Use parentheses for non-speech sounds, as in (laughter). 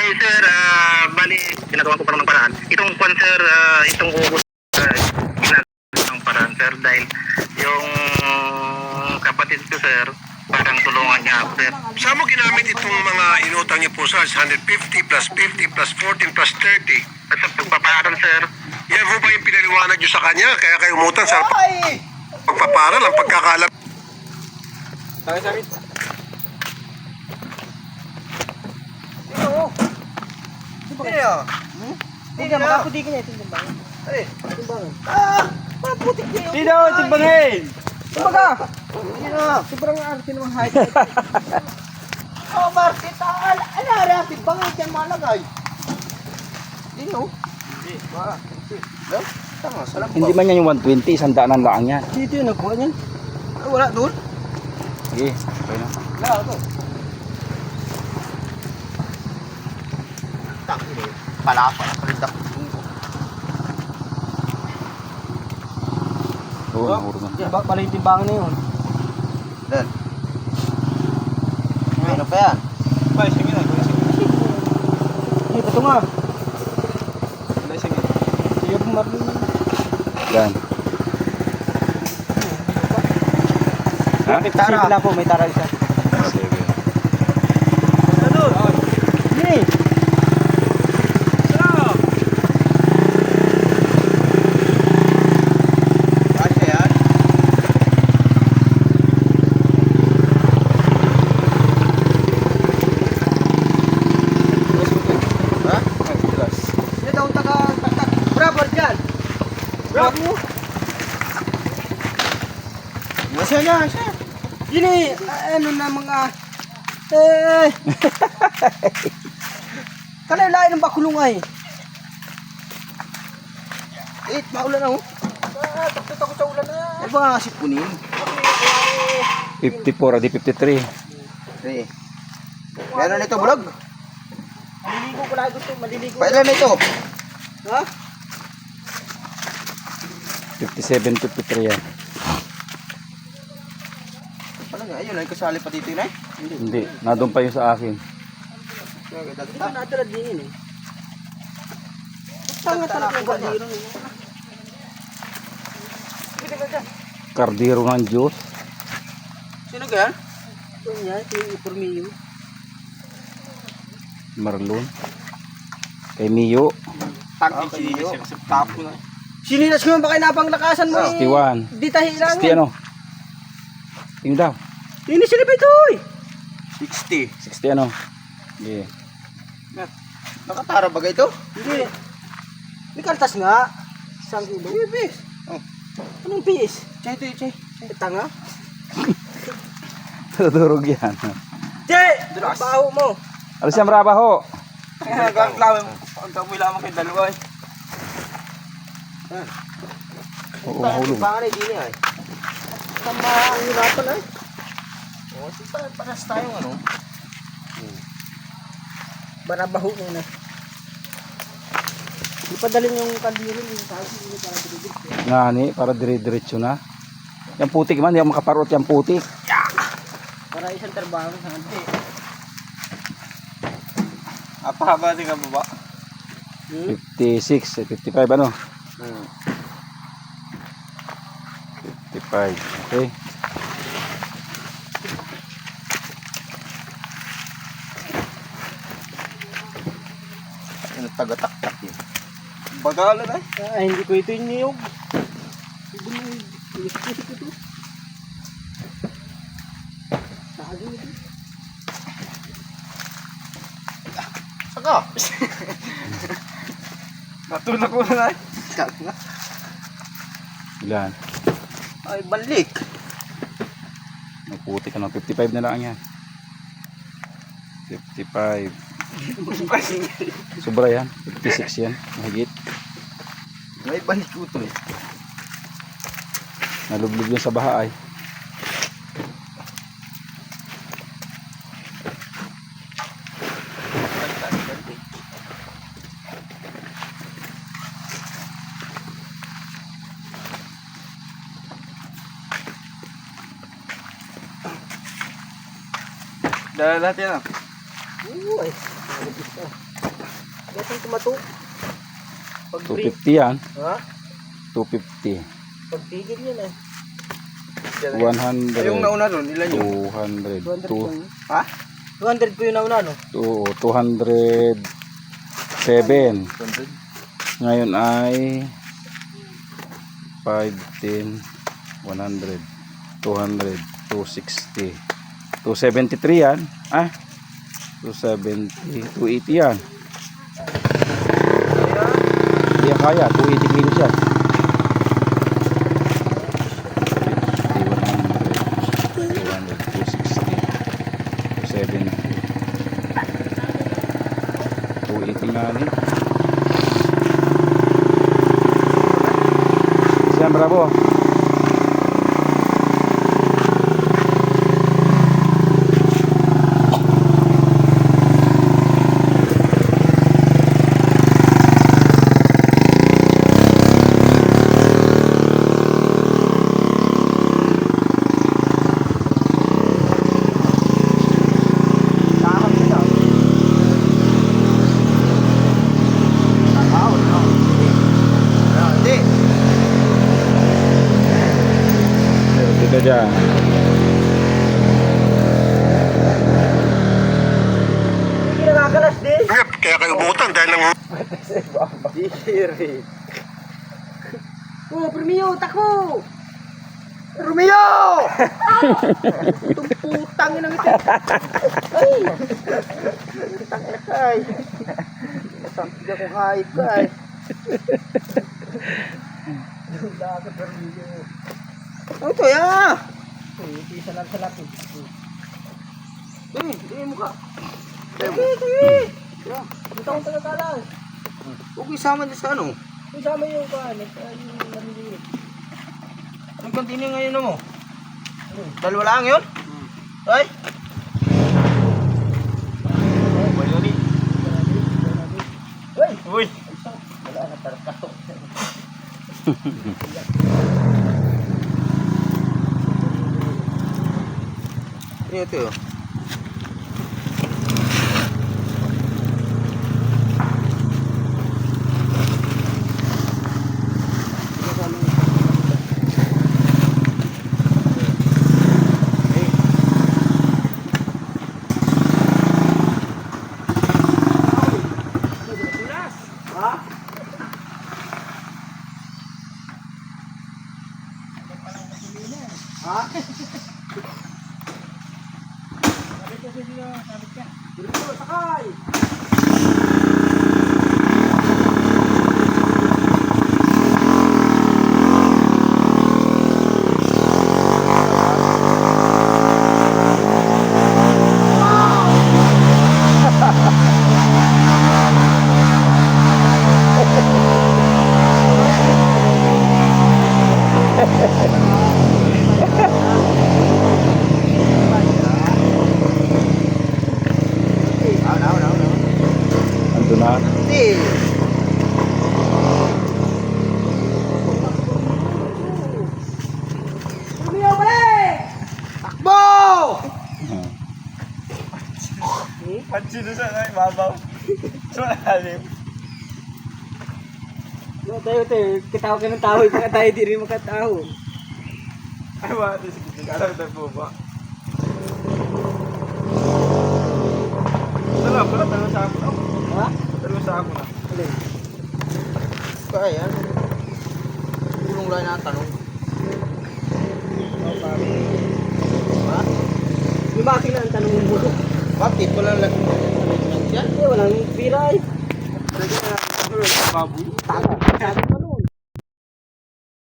Ay sir, ah, bali, ginagawa ko pa ng paraan. Itong kwan sir, ah, itong ubos, uh, ginagawa ng paraan sir dahil yung kapatid ko sir, parang tulungan niya ako sir. Saan mo ginamit itong mga inutang niyo po sa 150 plus 50 plus 14 plus 30? At sa pagpaparal sir, Yan ho ba yung pinaliwanag niyo sa kanya? Kaya kayo umutang sa pagpaparal, ang pagkakalam. Sakit, sakit. Sino yun? Hindi na, makaputi ka niya. Timbangan. Ay, timbangan. Ah! Maputik niya yun. Sino? Timbangin! Timbaga! Sino? Sobrang arte naman height. (laughs) Oh, Market, ah, ano, ano, timbangan dyan malagay. Sino? Hindi. Ba? Hindi. Tama, salam Hindi man yan yung 120, isang daanan lang yan. Dito yun, nakuha niyan. Wala doon. Sige, okay na. Wala ako. Na yun. Pala pa. Palindak. Oo, nahuro na. Diba, pala yung timbangan na yun. Dan. Ano pa yan? Ba, sige na, sige. Ito nga. Sige, pumarlin. Yan. Ha? May tara. na po, may tara isa. Sige. Ano? Hindi. Kasya yan? Ha? Yan daw taga, taga, bravo dyan. Bravo. Masya na, siya. Yun eh, ano na mga, eh, (laughs) Kalay-lay ng bakulong ay. Eh, maulan na oh. Ah, takot ako sa ulan na. Ano ba nga sipunin? 54, adi 53. Eh. Meron nito vlog? Maliligo ko lang gusto, maliligo. Pailan nito? Ha? 57, 53 yan. Ayun, ay kasali pa dito yun ay. Hindi, nadun pa yung sa akin. Ito natala din yun eh. Tanga talaga ng kaldero niya. Kardiro ng Diyos. Sino ka? Ito niya, ito yung Ipormio. Marlon. Kay Mio. Tag si Mio. Tapo na. Sinilas ko yung baka napanglakasan mo eh. 61. Di tahi lang. 60 ano? Tingin daw. Ini sila pa ito eh. 60. 60 ano? Yeah. Nakatara ba ito? Hindi. May kaltas nga. Isang kilo. May pis. Oh. Anong pis? Chay, chay, chay. Tanga? (laughs) Tudurog yan. Chay! Baho mo. Alas yung marabaho. Nagkaklawin mo. Ang kapoy lamang kayo dalawa eh. Oo, mahulog. Baka na hindi ay. Tama ang hirapan ay. O, sige pa, panas tayong ano. Barabaho mo na. Ipadalin yung kandilo yung tao hindi para dirigit. Nga ni, para dire-diretso na. Yung putik man, ako makaparot yung putik. Para isang trabaho sa hindi. Apahaba din ka baba? 56, eh, 55 ano? 55, okay. Ano taga-taktak yun? Bagalan ay. Ah, hindi ko ito yung niyog. Hindi mo isip ito. Sahagi ito. Saka. Natulog ko na ay. Saka. Ilan? Ay, balik. Nagputik ano, 55 na lang yan. 55. (laughs) Sobra yan. 56 yan. Mahigit. May balik ko ito eh. Nalublog yun sa baha ay. Dala lahat yan ah. Oo ay. Gasing kumato. Pag break, 250 yan. ha? 250. Pag tigil yun eh. 100. Yung nauna nun, ilan yun? 200. 200 Two- lang. Ha? 200 po yung nauna, no? two- 207. Ngayon ay 5, 10, 100, 200, 260, 273 yan. Ah, 270, 280 yan. Hindi yan kaya, 280 kilos yan. 280, nga ni. Siyan, bravo. Nakakam sila. Ah, wala. Ah, Hindi. Dito dyan. Hindi nakakalas din. Kaya, kaya kayo umutan dahil nang Diri. Oh, Romeo, takbo! Romeo! Itong putang ina ito. Ay! Putang ina ka ay. Nasampid akong hayop ka ay. Lula ka, Romeo. Ano to, ya? Uy, isa lang sa lapid. Dili, dili mo ka. Dili, dili. Ito ang tagakalas. Huwag mo isama niya sa ano. Isama yung kan, yung maliliit. Anong continue ngayon mo? Dalawa lang yun? Ay? Uy! Uy! Wala na tarkato. (laughs) Ito yun. Ha? Dito, sakay! Na. Hindi. Takbo! Pansin doon sa ano, ibabaw. Sa malalim. Tayo, tayo. Katawa ka ng tao. Baka tayo di rin makatawa. Ay, wala. Sige, alam tayo po ba? Wala, wala. Dalawa sa ako na. Ha? Sa ako na. Alin? Kaya. Tulong lang na tanong. Ha? Yung bakit na ang tanong mo? Bakit? Walang lagi yan? Eh, walang pira eh. Talaga na, baboy. Tago. Sabi mo